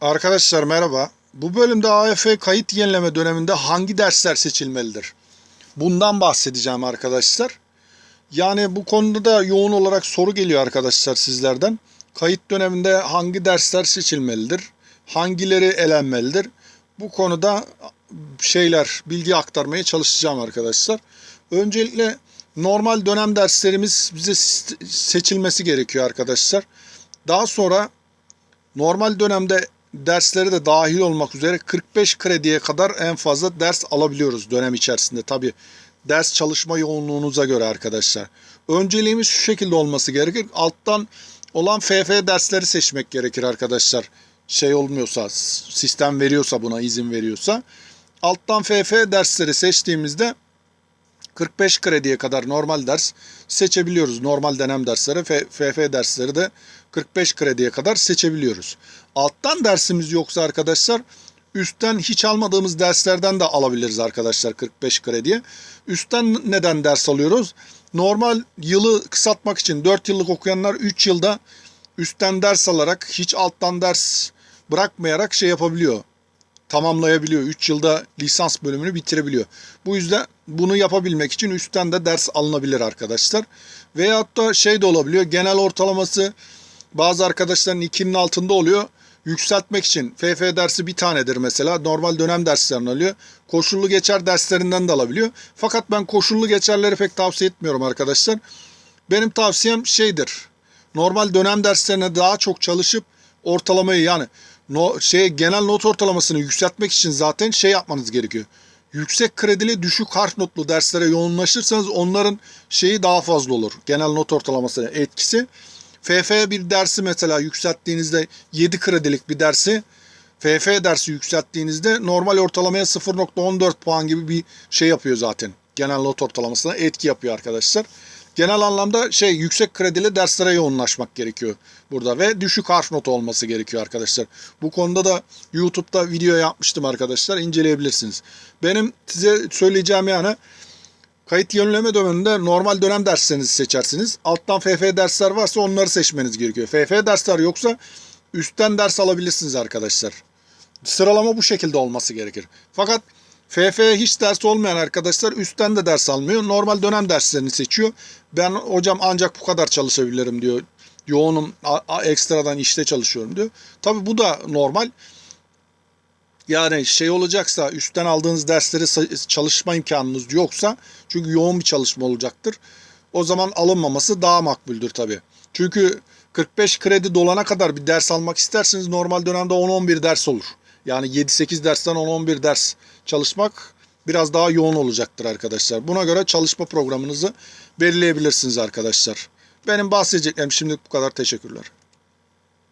Arkadaşlar merhaba. Bu bölümde AFF kayıt yenileme döneminde hangi dersler seçilmelidir? Bundan bahsedeceğim arkadaşlar. Yani bu konuda da yoğun olarak soru geliyor arkadaşlar sizlerden. Kayıt döneminde hangi dersler seçilmelidir? Hangileri elenmelidir? Bu konuda şeyler, bilgi aktarmaya çalışacağım arkadaşlar. Öncelikle normal dönem derslerimiz bize seçilmesi gerekiyor arkadaşlar. Daha sonra normal dönemde dersleri de dahil olmak üzere 45 krediye kadar en fazla ders alabiliyoruz dönem içerisinde. Tabi ders çalışma yoğunluğunuza göre arkadaşlar. Önceliğimiz şu şekilde olması gerekir. Alttan olan FF dersleri seçmek gerekir arkadaşlar. Şey olmuyorsa, sistem veriyorsa buna izin veriyorsa. Alttan FF dersleri seçtiğimizde 45 krediye kadar normal ders seçebiliyoruz. Normal dönem dersleri, FF dersleri de 45 krediye kadar seçebiliyoruz. Alttan dersimiz yoksa arkadaşlar üstten hiç almadığımız derslerden de alabiliriz arkadaşlar 45 krediye. Üstten neden ders alıyoruz? Normal yılı kısaltmak için 4 yıllık okuyanlar 3 yılda üstten ders alarak hiç alttan ders bırakmayarak şey yapabiliyor tamamlayabiliyor. 3 yılda lisans bölümünü bitirebiliyor. Bu yüzden bunu yapabilmek için üstten de ders alınabilir arkadaşlar. Veyahut da şey de olabiliyor. Genel ortalaması bazı arkadaşların 2'nin altında oluyor. Yükseltmek için FF dersi bir tanedir mesela. Normal dönem derslerini alıyor. Koşullu geçer derslerinden de alabiliyor. Fakat ben koşullu geçerleri pek tavsiye etmiyorum arkadaşlar. Benim tavsiyem şeydir. Normal dönem derslerine daha çok çalışıp ortalamayı yani no, şey genel not ortalamasını yükseltmek için zaten şey yapmanız gerekiyor. Yüksek kredili düşük harf notlu derslere yoğunlaşırsanız onların şeyi daha fazla olur. Genel not ortalaması etkisi. FF bir dersi mesela yükselttiğinizde 7 kredilik bir dersi FF dersi yükselttiğinizde normal ortalamaya 0.14 puan gibi bir şey yapıyor zaten. Genel not ortalamasına etki yapıyor arkadaşlar. Genel anlamda şey yüksek kredili derslere yoğunlaşmak gerekiyor burada ve düşük harf notu olması gerekiyor arkadaşlar. Bu konuda da YouTube'da video yapmıştım arkadaşlar inceleyebilirsiniz. Benim size söyleyeceğim yani kayıt yönleme döneminde normal dönem derslerinizi seçersiniz. Alttan FF dersler varsa onları seçmeniz gerekiyor. FF dersler yoksa üstten ders alabilirsiniz arkadaşlar. Sıralama bu şekilde olması gerekir. Fakat FF hiç ders olmayan arkadaşlar üstten de ders almıyor. Normal dönem derslerini seçiyor. Ben hocam ancak bu kadar çalışabilirim diyor. Yoğunum ekstradan işte çalışıyorum diyor. Tabi bu da normal. Yani şey olacaksa üstten aldığınız dersleri çalışma imkanınız yoksa çünkü yoğun bir çalışma olacaktır. O zaman alınmaması daha makbuldür tabi. Çünkü 45 kredi dolana kadar bir ders almak isterseniz normal dönemde 10-11 ders olur. Yani 7-8 dersten 10-11 ders çalışmak biraz daha yoğun olacaktır arkadaşlar. Buna göre çalışma programınızı belirleyebilirsiniz arkadaşlar. Benim bahsedeceklerim şimdilik bu kadar. Teşekkürler.